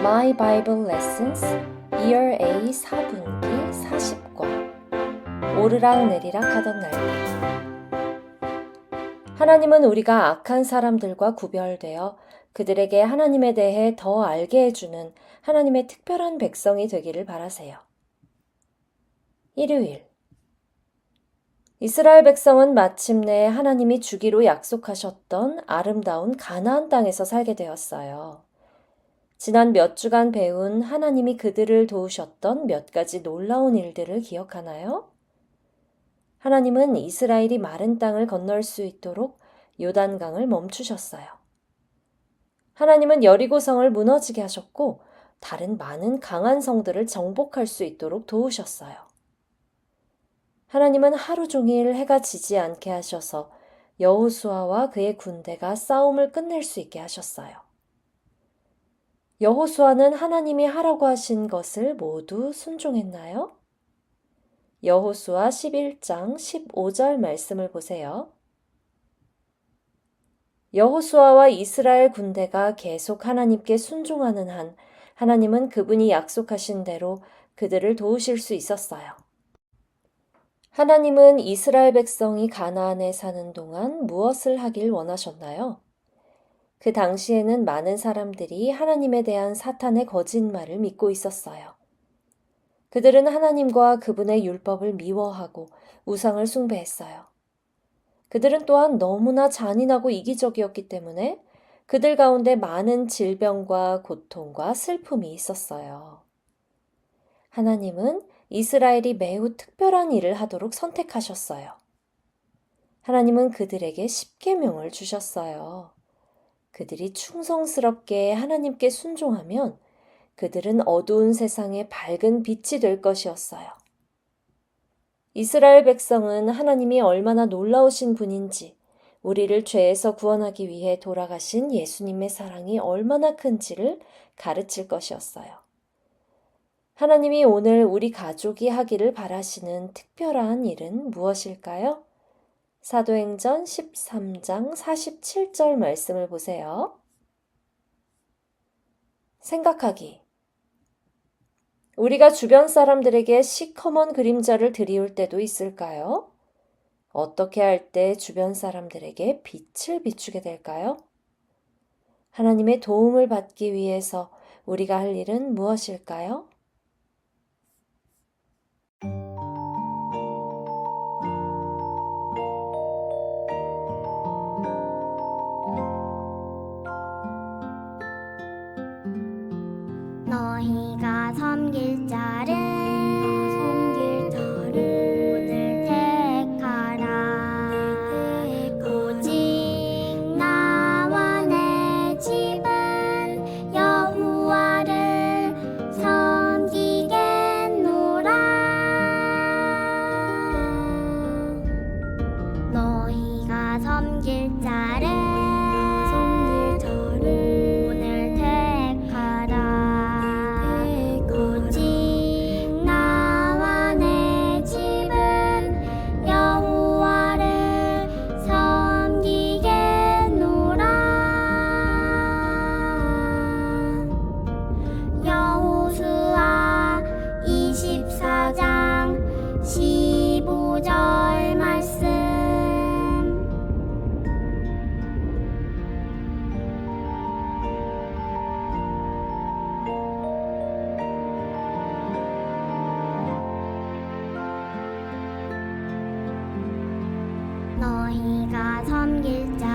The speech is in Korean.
My Bible Lessons Year A 4분기 40권 오르락 내리락 하던 날들 하나님은 우리가 악한 사람들과 구별되어 그들에게 하나님에 대해 더 알게 해주는 하나님의 특별한 백성이 되기를 바라세요. 일요일 이스라엘 백성은 마침내 하나님이 주기로 약속하셨던 아름다운 가나안 땅에서 살게 되었어요. 지난 몇 주간 배운 하나님이 그들을 도우셨던 몇 가지 놀라운 일들을 기억하나요? 하나님은 이스라엘이 마른 땅을 건널 수 있도록 요단강을 멈추셨어요. 하나님은 여리고성을 무너지게 하셨고 다른 많은 강한 성들을 정복할 수 있도록 도우셨어요. 하나님은 하루 종일 해가 지지 않게 하셔서 여호수아와 그의 군대가 싸움을 끝낼 수 있게 하셨어요. 여호수아는 하나님이 하라고 하신 것을 모두 순종했나요? 여호수아 11장 15절 말씀을 보세요. 여호수아와 이스라엘 군대가 계속 하나님께 순종하는 한 하나님은 그분이 약속하신 대로 그들을 도우실 수 있었어요. 하나님은 이스라엘 백성이 가나안에 사는 동안 무엇을 하길 원하셨나요? 그 당시에는 많은 사람들이 하나님에 대한 사탄의 거짓말을 믿고 있었어요. 그들은 하나님과 그분의 율법을 미워하고 우상을 숭배했어요. 그들은 또한 너무나 잔인하고 이기적이었기 때문에 그들 가운데 많은 질병과 고통과 슬픔이 있었어요. 하나님은 이스라엘이 매우 특별한 일을 하도록 선택하셨어요. 하나님은 그들에게 십계명을 주셨어요. 그들이 충성스럽게 하나님께 순종하면 그들은 어두운 세상의 밝은 빛이 될 것이었어요. 이스라엘 백성은 하나님이 얼마나 놀라우신 분인지, 우리를 죄에서 구원하기 위해 돌아가신 예수님의 사랑이 얼마나 큰지를 가르칠 것이었어요. 하나님이 오늘 우리 가족이 하기를 바라시는 특별한 일은 무엇일까요? 사도행전 13장 47절 말씀을 보세요. 생각하기. 우리가 주변 사람들에게 시커먼 그림자를 드리울 때도 있을까요? 어떻게 할 때 주변 사람들에게 빛을 비추게 될까요? 하나님의 도움을 받기 위해서 우리가 할 일은 무엇일까요? 섬길 자 길자